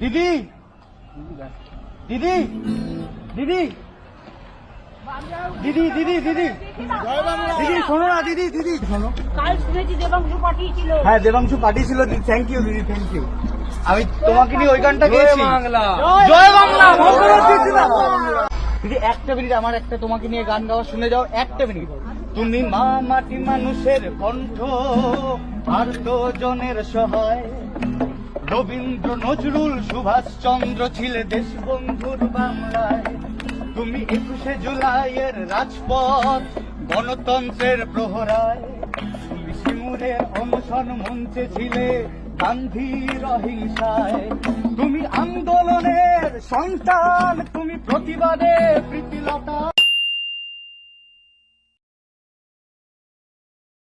দিদি। দিদি। দিদি। দিদি দিদি দিদি। দিদি শোনো না দিদি দিদি শোনো। কাল শুনেছি দেবাংশু পাঠিয়েছিল। হ্যাঁ দেবাংশু পাঠিয়েছিল দিদি। থ্যাংক ইউ দিদি থ্যাংক ইউ আমি তোমাকে নিয়ে ওই গানটা গেয়েছি। বাংলা। জয় বাংলা দিদি দিদি একটা মিনিট আমার একটা তোমাকে নিয়ে গান গাওয়া শুনে যাও একটা মিনিট। তুমি মা মাটি মানুষের কণ্ঠ আর তো জনের সহায়। রবীন্দ্র নজরুল সুভাষ চন্দ্র ছিলে দেশবন্ধুর বাংলায়। তুমি একুশে জুলাইয়ের রাজপথ গণতন্ত্রের প্রহরায়। তুমি সিঙ্গুরের অনশন মঞ্চে ছিলে গান্ধীর অহিংসায়। তুমি আন্দোলনের সন্তান, তুমি প্রতিবাদে প্রীতিলতা।